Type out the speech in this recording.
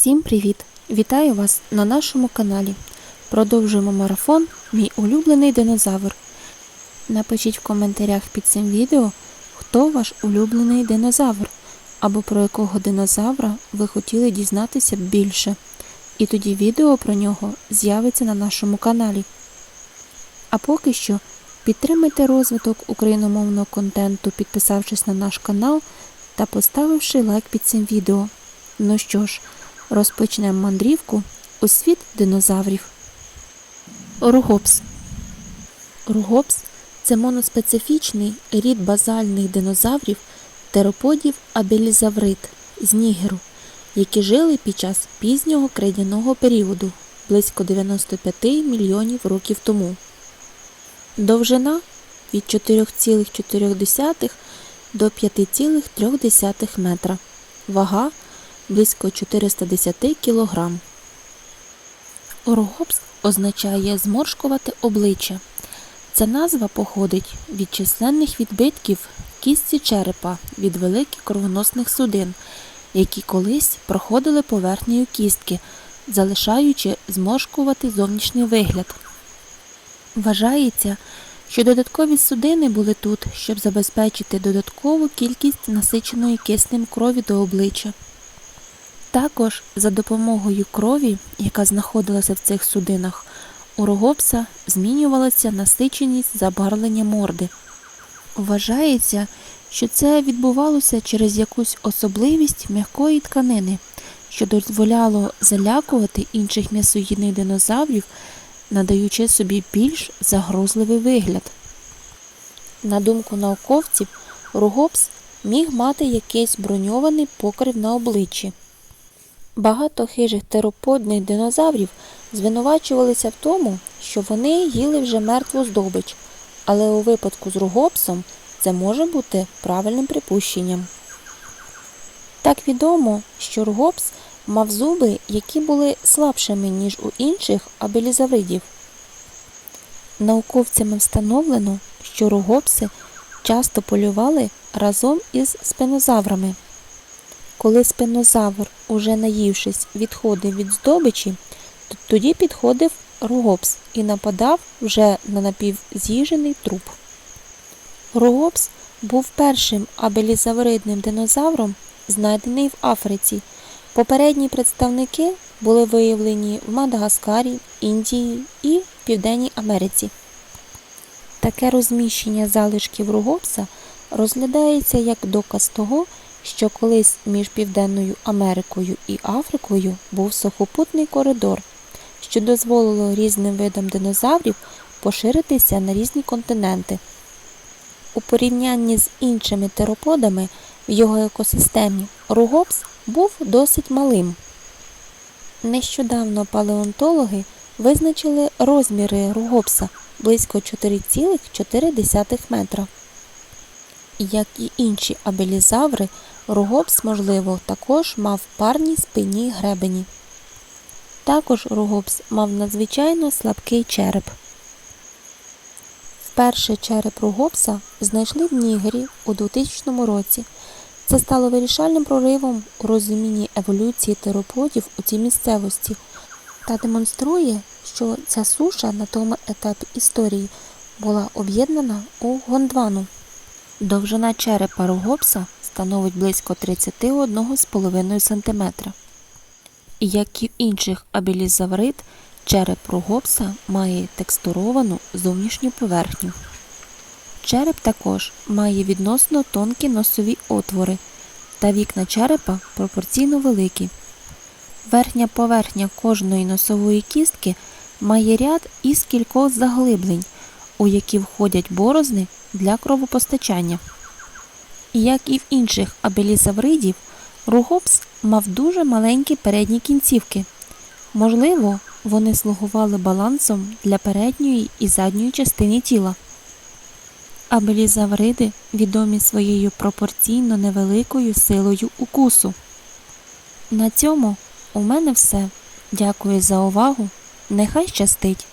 Всім привіт! Вітаю вас на нашому каналі. Продовжуємо марафон Мій улюблений динозавр. Напишіть в коментарях під цим відео, хто ваш улюблений динозавр, або про якого динозавра ви хотіли дізнатися більше. І тоді відео про нього з'явиться на нашому каналі. А поки що підтримайте розвиток україномовного контенту, підписавшись на наш канал та поставивши лайк під цим відео. Ну що ж, розпочнемо мандрівку у світ динозаврів. Ругопс. Ругопс це моноспецифічний рід базальних динозаврів тероподів абелізаврит з Нігеру, які жили під час пізнього крейдяного періоду близько 95 мільйонів років тому. Довжина від 4,4 до 5,3 метра. Вага близько 410 кг. Оргопс означає зморшкувати обличчя. Ця назва походить від численних відбитків кістці черепа від великих кровоносних судин, які колись проходили поверхнею кістки, залишаючи зморшкувати зовнішній вигляд. Вважається, що додаткові судини були тут, щоб забезпечити додаткову кількість насиченої киснем крові до обличчя. Також за допомогою крові, яка знаходилася в цих судинах, у рогопса змінювалася насиченість забарвлення морди. Вважається, що це відбувалося через якусь особливість м'якої тканини, що дозволяло залякувати інших м'ясоїдних динозаврів, надаючи собі більш загрозливий вигляд. На думку науковців, ругопс міг мати якийсь броньований покрив на обличчі. Багато хижих тероподних динозаврів звинувачувалися в тому, що вони їли вже мертву здобич, але у випадку з ругопсом це може бути правильним припущенням. Так відомо, що ругопс мав зуби, які були слабшими, ніж у інших абелізавридів. Науковцями встановлено, що ругопси часто полювали разом із спинозаврами. Коли спинозавр, уже наївшись, відходив від здобичі, то тоді підходив ругопс і нападав вже на напівз'їжений труп. Ругопс був першим абелізавридним динозавром, знайдений в Африці. Попередні представники були виявлені в Мадагаскарі, Індії і Південній Америці. Таке розміщення залишків ругопса розглядається як доказ того, що колись між Південною Америкою і Африкою був сухопутний коридор, що дозволило різним видам динозаврів поширитися на різні континенти. У порівнянні з іншими тероподами в його екосистемі ругопс був досить малим. Нещодавно палеонтологи визначили розміри ругопса близько 4,4 метра. Як і інші абелізаври, ругопс, можливо, також мав парні спинні гребені. Також ругопс мав надзвичайно слабкий череп. Вперше череп ругопса знайшли в Нігері у 2000 році. Це стало вирішальним проривом у розумінні еволюції тероподів у цій місцевості та демонструє, що ця суша на тому етапі історії була об'єднана у Гондвану. Довжина черепа ругопса становить близько 31,5 см. Як і в інших абелізаврид, череп ругопса має текстуровану зовнішню поверхню. Череп також має відносно тонкі носові отвори, та вікна черепа пропорційно великі. Верхня поверхня кожної носової кістки має ряд із кількох заглиблень, у які входять борозни для кровопостачання. Як і в інших абелізавридів, ругопс мав дуже маленькі передні кінцівки. Можливо, вони слугували балансом для передньої і задньої частини тіла. Абелізавриди відомі своєю пропорційно невеликою силою укусу. На цьому у мене все. Дякую за увагу. Нехай щастить!